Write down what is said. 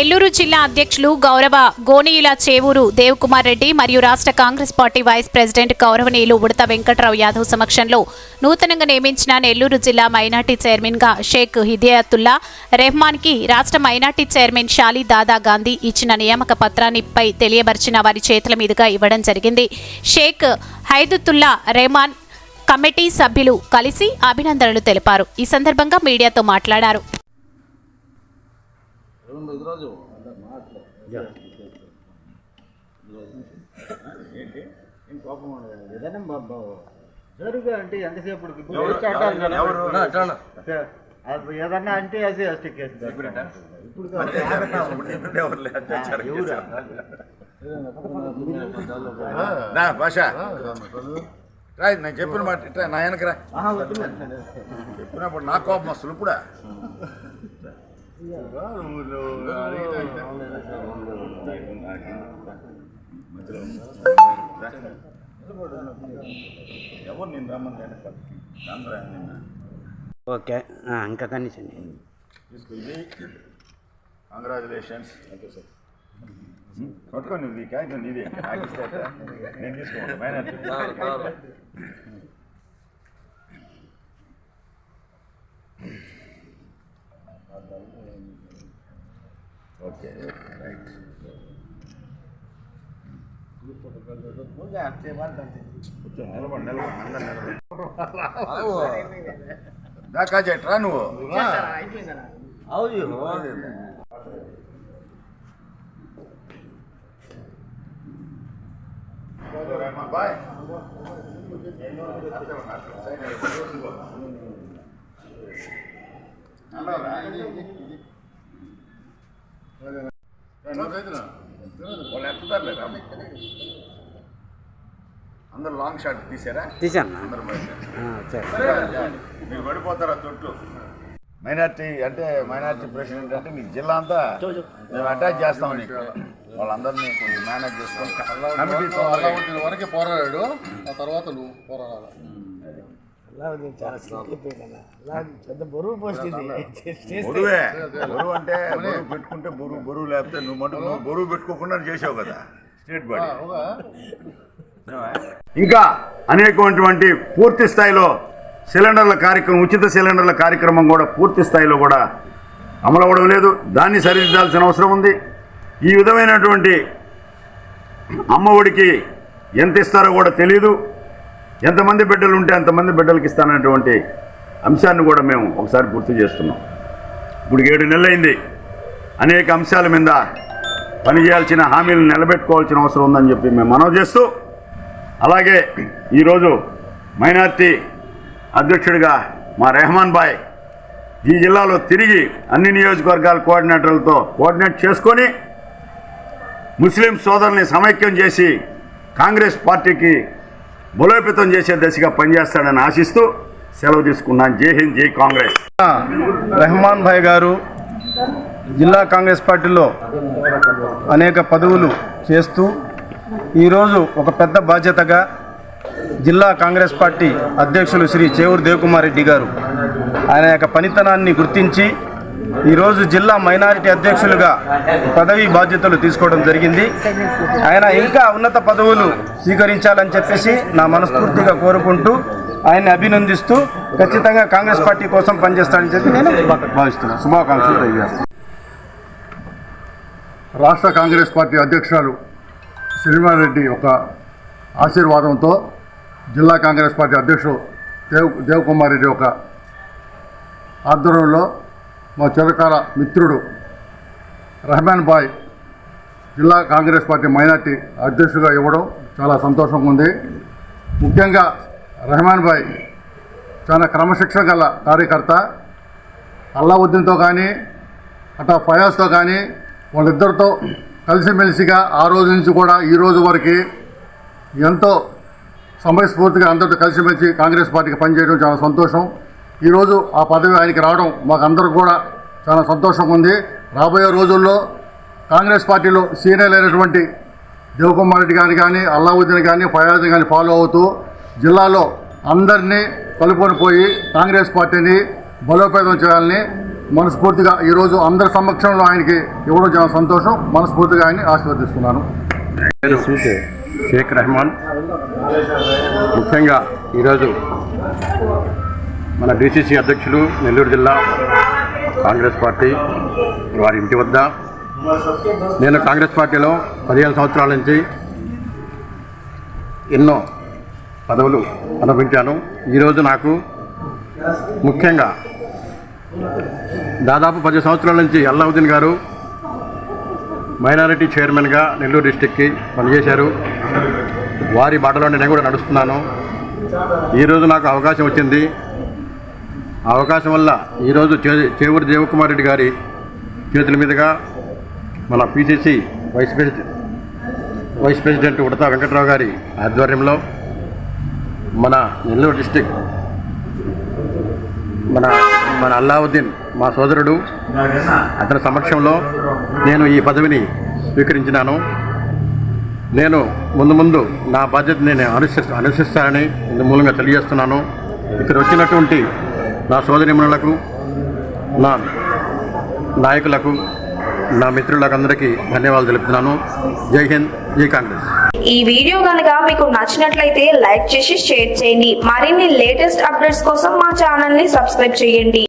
నెల్లూరు జిల్లా అధ్యక్షులు గౌరవ గోనీయుల చేవూరు దేవకుమార్ రెడ్డి మరియు రాష్ట్ర కాంగ్రెస్ పార్టీ వైస్ ప్రెసిడెంట్ గౌరవనీయులు ఉడత వెంకట్రావు యాదవ్ సమక్షంలో నూతనంగా నియమించిన నెల్లూరు జిల్లా మైనార్టీ చైర్మన్గా షేక్ హిదయతుల్లా రెహమాన్కి రాష్ట్ర మైనార్టీ చైర్మన్ షాలీ దాదా గాంధీ ఇచ్చిన నియామక పత్రాన్నిపై తెలియబరిచిన వారి చేతుల మీదుగా ఇవ్వడం జరిగింది. షేక్ హైదుతుల్లా రెహమాన్ కమిటీ సభ్యులు కలిసి అభినందనలు తెలిపారు. ఈ సందర్భంగా మీడియాతో మాట్లాడారు. ఏంటి? ఏం కోపం ఉండదు. ఏదైనా బ- బ- జరుగు అంటే ఎంతసేపు ఏదన్నా అంటే అదే ఎస్టీ కేసు ఇప్పుడు భాష రా నేను చెప్పిన మాట ఇట్లా నా వెనక రా. ఆహా, వద్దులే. చెప్పినప్పుడు నా కోపం వస్తుంది ఇప్పుడా? ఎవరు నేను రమ్మని నిన్న ఓకే ఆ, ఇంకా ఇది కంగ్రాచులేషన్స్ పట్టుకో నువ్వు ఈ కాగితం నీదే. ఇస్తే ఎట్లా? నేను తీసుకోవాలి మైనార్టీ. అందరు నిలబడి దాకా చెట్రా నువ్వు అవును బాయ్ వాళ్ళు ఎత్తుతారులేరా అందరు లాంగ్ షాట్ తీసారా? తీసాను. అందరు మీరు పడిపోతారా చుట్టూ? మైనార్టీ అంటే మైనార్టీ ప్రెసిడెంట్ అంటే మీకు జిల్లా అంతా మేము అటాక్ చేస్తాం నీకు. వాళ్ళందరినీ కొంచెం మేనేజ్ చేసుకొని అలావుద్దీన్ వరకే పోరాడాడు. ఆ తర్వాత నువ్వు పోరాడాలి. పెద్ద బరువు పోస్ట్ ఇది. బరువే. బరువు అంటే బరువు పెట్టుకుంటే బరువు బరువు లేకపోతే నువ్వు మటు నువ్వు బరువు. పెట్టుకోకుండా చేసావు కదా. స్టేట్ బాడీ ఇంకా అనేకమైనటువంటి పూర్తి స్థాయిలో సిలిండర్ల కార్యక్రమం ఉచిత సిలిండర్ల కార్యక్రమం కూడా పూర్తి స్థాయిలో కూడా అమలు అవ్వడం లేదు. దాన్ని సరిదిద్దాల్సిన అవసరం ఉంది. ఈ విధమైనటువంటి అమ్మఒడికి ఎంత ఇస్తారో కూడా తెలియదు ఎంతమంది బిడ్డలు ఉంటే అంతమంది బిడ్డలకి ఇస్తానటువంటి అంశాన్ని కూడా మేము ఒకసారి గుర్తు చేస్తున్నాం. ఇప్పుడు ఏడు నెలలైంది. అనేక అంశాల మీద పనిచేయాల్సిన హామీలను నిలబెట్టుకోవాల్సిన అవసరం ఉందని చెప్పి మేము మనవి చేస్తూ అలాగే ఈరోజు మైనార్టీ అధ్యక్షుడిగా మా రెహమాన్ బాయ్ ఈ జిల్లాలో తిరిగి అన్ని నియోజకవర్గాల కోఆర్డినేటర్లతో కోఆర్డినేట్ చేసుకొని ముస్లిం సోదరుల్ని సమైక్యం చేసి కాంగ్రెస్ పార్టీకి బలోపేతం చేసే దశగా పనిచేస్తాడని ఆశిస్తూ సెలవు తీసుకున్నాను. జై హింద్ జై కాంగ్రెస్. రెహమాన్ భాయ్ గారు జిల్లా కాంగ్రెస్ పార్టీలో అనేక పదవులు చేస్తూ ఈరోజు ఒక పెద్ద బాధ్యతగా జిల్లా కాంగ్రెస్ పార్టీ అధ్యక్షులు శ్రీ చేవూరు దేవకుమార్ రెడ్డి గారు ఆయన యొక్క పనితనాన్ని గుర్తించి ఈరోజు జిల్లా మైనారిటీ అధ్యక్షులుగా పదవి బాధ్యతలు తీసుకోవడం జరిగింది. ఆయన ఇంకా ఉన్నత పదవులు స్వీకరించాలని చెప్పేసి నా మనస్ఫూర్తిగా కోరుకుంటూ ఆయన్ని అభినందిస్తూ ఖచ్చితంగా కాంగ్రెస్ పార్టీ కోసం పనిచేస్తాడని చెప్పి నేను భావిస్తున్నాను శుభాకాంక్షలు రాష్ట్ర కాంగ్రెస్ పార్టీ అధ్యక్షురాలు శ్రీనివారెడ్డి యొక్క ఆశీర్వాదంతో జిల్లా కాంగ్రెస్ పార్టీ అధ్యక్షుడు దేవ్ దేవ్ కుమార్ రెడ్డి యొక్క ఆధ్వర్యంలో మా చిరకాల మిత్రుడు రెహమాన్ బాయ్ జిల్లా కాంగ్రెస్ పార్టీ మైనార్టీ అధ్యక్షుడిగా ఇవ్వడం చాలా సంతోషంగా ఉంది. ముఖ్యంగా రెహమాన్ బాయ్ చాలా క్రమశిక్షణ గల కార్యకర్త. అల్లావుద్దీన్తో కానీ అట్లా ఫయాజ్తో కానీ వాళ్ళిద్దరితో కలిసిమెలిసిగా ఆ రోజు నుంచి కూడా ఈ రోజు వరకు ఎంతో సమయస్ఫూర్తిగా అందరితో కలిసిమెలిసి కాంగ్రెస్ పార్టీకి పనిచేయడం చాలా సంతోషం. ఈరోజు ఆ పదవి ఆయనకి రావడం మాకు కూడా చాలా సంతోషంగా ఉంది. రాబోయే రోజుల్లో కాంగ్రెస్ పార్టీలో సీనియర్ అయినటువంటి దేవకుమార్ రెడ్డి గారిని కానీ అల్లావుద్దీన్ కానీ ఫయాజ్ కానీ ఫాలో అవుతూ జిల్లాలో అందరినీ కలుపుకొని పోయి కాంగ్రెస్ పార్టీని బలోపేతం చేయాలని మనస్ఫూర్తిగా ఈరోజు అందరి సమక్షంలో ఆయనకి ఇవ్వడం చాలా సంతోషం. మనస్ఫూర్తిగా ఆయన్ని ఆశీర్వదిస్తున్నాను. షేక్ రెహమాన్. ముఖ్యంగా ఈరోజు మన డిసిసి అధ్యక్షులు నెల్లూరు జిల్లా కాంగ్రెస్ పార్టీ వారి ఇంటి వద్ద. నేను కాంగ్రెస్ పార్టీలో పదిహేను సంవత్సరాల నుంచి ఎన్నో పదవులు అనుభవించాను. ఈరోజు నాకు ముఖ్యంగా దాదాపు పది సంవత్సరాల నుంచి అల్లావుద్దీన్ గారు మైనారిటీ చైర్మన్గా నెల్లూరు డిస్టిక్కి పనిచేశారు. వారి బాటలో నేను కూడా నడుస్తున్నాను. ఈరోజు నాకు అవకాశం వచ్చింది. అవకాశం వల్ల ఈరోజు చే చేవూరు దేవకుమార్ రెడ్డి గారి చేతుల మీదుగా మన PCC vice president vice president Udatha Venkatrao గారి ఆధ్వర్యంలో మన నెల్లూరు డిస్టిక్ మన మన అల్లావుద్దీన్ మా సోదరుడు అతని సమక్షంలో నేను ఈ పదవిని స్వీకరించినాను. నేను ముందు ముందు నా బాధ్యత నేను అనుసరి అనుసరిస్తానని ఇందు మూలంగా తెలియజేస్తున్నాను. ఇక్కడ వచ్చినటువంటి నా సోదరిమణులకు నా నాయకులకు నా మిత్రులకు అందరికీ ధన్యవాదాలు తెలుపుతున్నాను. జై హింద్ జై కాంగ్రెస్. ఈ వీడియో కనుక మీకు నచ్చినట్లయితే లైక్ చేసి షేర్ చేయండి. మరిన్ని లేటెస్ట్ అప్డేట్స్ కోసం మా ఛానల్ని సబ్స్క్రైబ్ చేయండి.